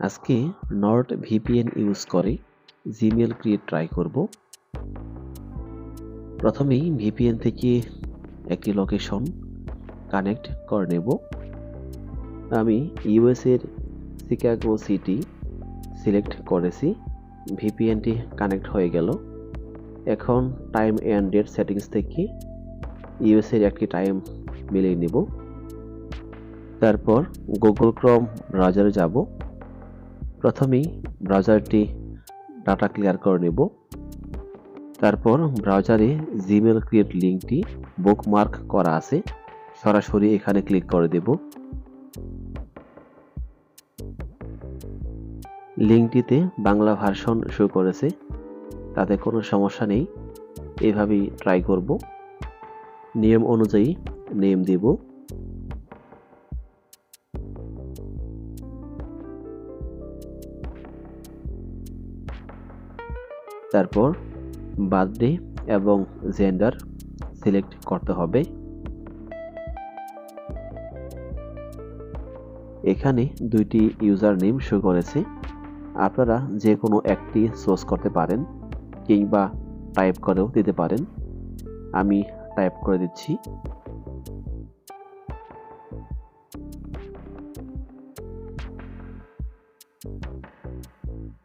আজকে Nord VPN use করে Gmail create try করব। প্রথমেই ভিপিএন থেকে একটি লোকেশন কানেক্ট করে নেব। আমি ইউএসের শিকাগো সিটি সিলেক্ট করেছি। ভিপিএনটি কানেক্ট হয়ে গেল। এখন টাইম অ্যান্ড ডেট সেটিংস থেকে ইউএসের একটি টাইম মিলিয়ে নেব। তারপর গুগল ক্রোম ব্রাউজারে যাব। প্রথমেই ব্রাউজারটি ডাটা ক্লিয়ার করে নেব। তারপর ব্রাউজারে জিমেল ক্রিয়েট লিঙ্কটি বুকমার্ক করা আছে, সরাসরি এখানে ক্লিক করে দেব। লিঙ্কটিতে বাংলা ভার্সন শো করেছে, তাতে কোনো সমস্যা নেই, এভাবেই ট্রাই করব। নিয়ম অনুযায়ী নেম দেব। তারপর বার্থডে এবং জেন্ডার সিলেক্ট করতে হবে। এখানে দুইটি ইউজার নেম শো করেছে। আপনারা যে কোনো একটি সোর্স করতে পারেন কিংবা টাইপ করেও দিতে পারেন। আমি টাইপ করে দিচ্ছি।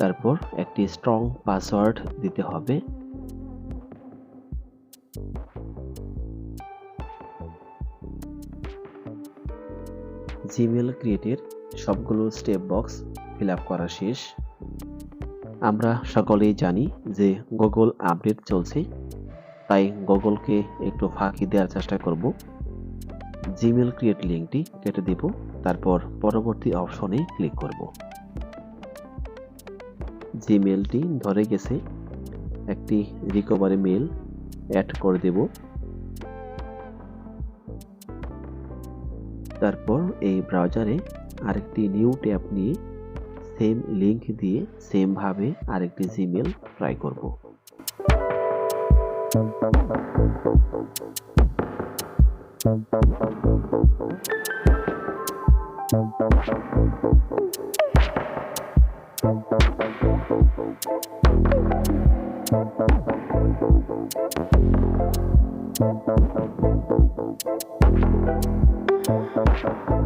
তারপর একটি স্ট্রং পাসওয়ার্ড দিতে হবে। জিমেল ক্রিয়েটের সবগুলো স্টেপ বক্স ফিল করা শেষ। আমরা সকলেই জানি যে গুগল আপডেট চলছে, তাই গুগলকে একটু ফাঁকি দেওয়ার চেষ্টা করব। জিমেল ক্রিয়েট লিঙ্কটি কেটে দেব, তারপর পরবর্তী অপশনে ক্লিক করব। জিমেলটি ধরে গেছে। একটি রিকভারি মেল অ্যাড করে দেব। তারপর এই ব্রাউজারে আরেকটি নিউ ট্যাব নিয়ে সেম লিংক দিয়ে সেম ভাবে আরেকটি জিমেল ট্রাই করব। Thank you.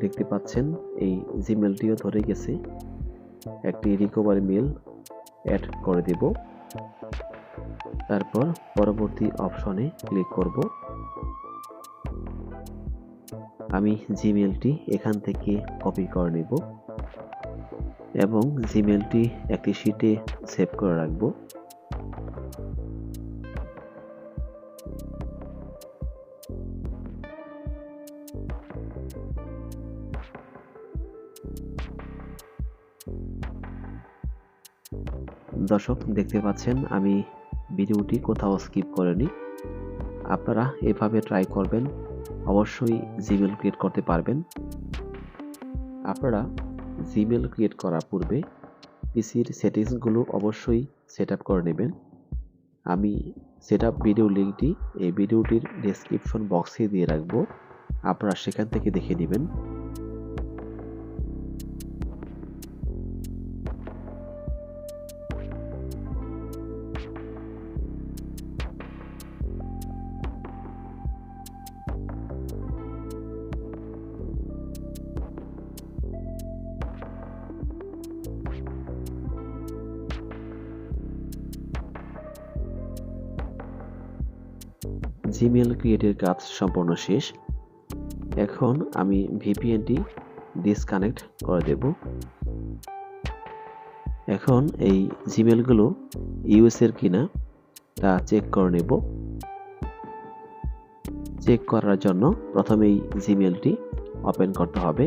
দেখতে পাচ্ছেন, এই জিমেলটিও ধরে গেছে। একটি রিকভারি মেল অ্যাড করে দেব। তারপর পরবর্তী অপশনে ক্লিক করব। আমি জিমেলটি এখান থেকে কপি করে নেব এবং জিমেলটি একটি শিটে সেভ করে রাখব। দর্শক, দেখতে পাচ্ছেন, আমি ভিডিওটি কোথাও স্কিপ করিনি। আপনারা এভাবে ট্রাই করবেন, অবশ্যই জিমেল ক্রিয়েট করতে পারবেন। আপনারা জিমেল ক্রিয়েট করার পূর্বে পিসির সেটিংসগুলো অবশ্যই সেট করে নেবেন। আমি সেট ভিডিও লিঙ্কটি এই ভিডিওটির ডেসক্রিপশন বক্সে দিয়ে রাখব। আপনারা সেখান থেকে দেখে নেবেন। জিমেল ক্রিয়েটের কাজ সম্পূর্ণ শেষ। এখন আমি ভিপিএনটি ডিসকানেক্ট করে দেব। এখন এই জিমেলগুলো ইউএসের কিনা তা চেক করে নেব। চেক করার জন্য প্রথমেই জিমেলটি ওপেন করতে হবে।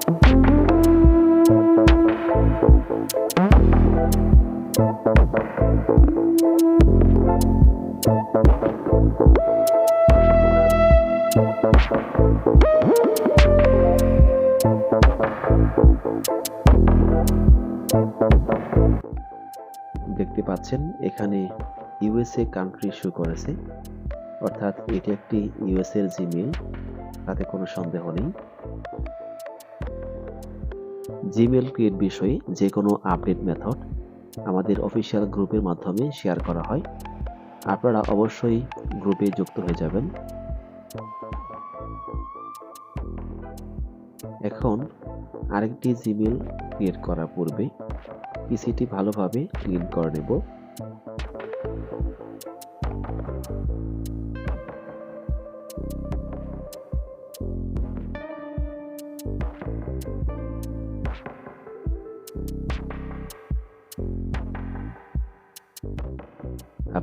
পাচ্ছেন এখানে ইউএসএ কান্ট্রি শো করেছে। অর্থাৎ এটি একটি ইউএস এর জিমেল তাতে কোনো সন্দেহ নেই। জিমেল ক্রিয়েট বিষয়ে যে কোনো আপডেট মেথড আমাদের অফিসিয়াল গ্রুপের মাধ্যমে শেয়ার করা হয়। আপনারা অবশ্যই গ্রুপে যুক্ত হয়ে যাবেন। এখন আরেকটি জিমেল ক্রিয়েট করার পূর্বে পিসিটি ভালোভাবে ক্লিন করে নেব।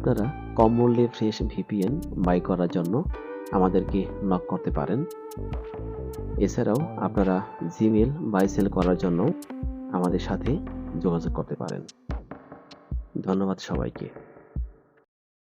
আপনারা কম মূল্যে ফ্রেশ ভিপিএন বাই করার জন্য আমাদেরকে নক করতে পারেন। এছাড়াও আপনারা জিমেল বাই সেল করার জন্য আমাদের সাথে যোগাযোগ করতে পারেন। ধন্যবাদ সবাইকে।